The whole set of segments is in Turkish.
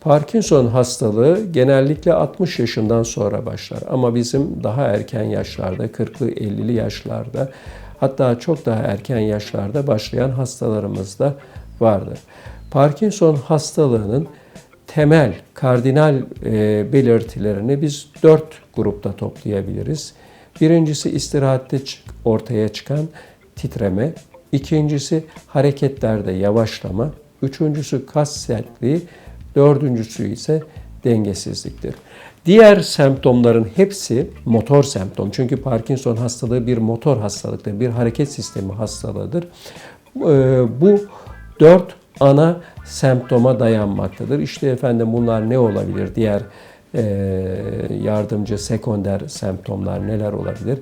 Parkinson hastalığı genellikle 60 yaşından sonra başlar ama bizim daha erken yaşlarda 40'lı 50'li yaşlarda hatta çok daha erken yaşlarda başlayan hastalarımız da vardır. Parkinson hastalığının temel, kardinal e, belirtilerini biz dört grupta toplayabiliriz. Birincisi istirahatte ortaya çıkan titreme, ikincisi hareketlerde yavaşlama, üçüncüsü kas sertliği, dördüncüsü ise dengesizliktir. Diğer semptomların hepsi motor semptom. Çünkü Parkinson hastalığı bir motor hastalıktır, bir hareket sistemi hastalığıdır. Ee, Bu dört ana semptoma dayanmaktadır. İşte efendim bunlar ne olabilir? Diğer e, yardımcı sekonder semptomlar neler olabilir?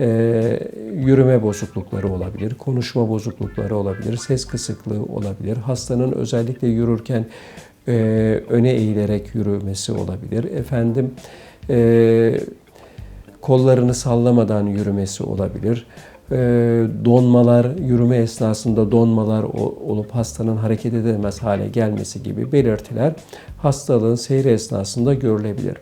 Ee, yürüme bozuklukları olabilir, konuşma bozuklukları olabilir, ses kısıklığı olabilir. Hastanın özellikle yürürken e, öne eğilerek yürümesi olabilir. Efendim e, kollarını sallamadan yürümesi olabilir. Ee, donmalar, yürüme esnasında donmalar olup hastanın hareket edemez hale gelmesi gibi belirtiler hastalığın seyri esnasında görülebilir.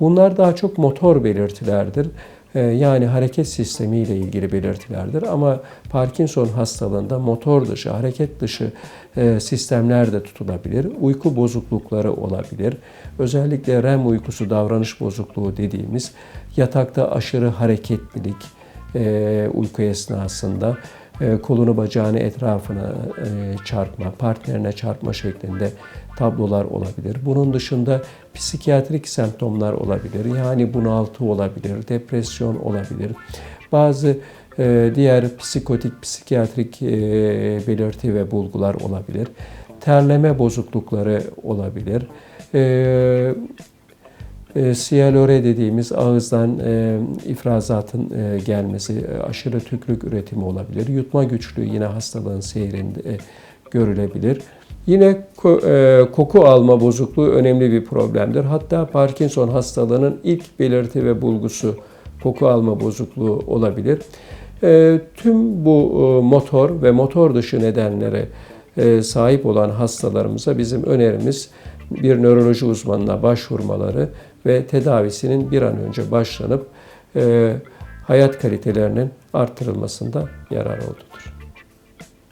Bunlar daha çok motor belirtilerdir. Ee, Yani hareket sistemi ile ilgili belirtilerdir ama Parkinson hastalığında motor dışı, hareket dışı e, sistemler de tutulabilir. Uyku bozuklukları olabilir. Özellikle REM uykusu davranış bozukluğu dediğimiz yatakta aşırı hareketlilik, e, uyku esnasında kolunu bacağını etrafına e, çarpma, partnerine çarpma şeklinde tablolar olabilir. Bunun dışında psikiyatrik semptomlar olabilir. Yani bunaltı olabilir, depresyon olabilir. Bazı e, diğer psikotik, psikiyatrik e, belirti ve bulgular olabilir. Terleme bozuklukları olabilir. E, e, siyalore dediğimiz ağızdan e, ifrazatın e, gelmesi, e, aşırı tükrük üretimi olabilir. Yutma güçlüğü yine hastalığın seyrinde e, görülebilir. Yine ko- e, koku alma bozukluğu önemli bir problemdir. Hatta Parkinson hastalığının ilk belirti ve bulgusu koku alma bozukluğu olabilir. E, tüm bu e, motor ve motor dışı nedenlere e, sahip olan hastalarımıza bizim önerimiz bir nöroloji uzmanına başvurmaları ve tedavisinin bir an önce başlanıp e, hayat kalitelerinin artırılmasında yarar oldudur.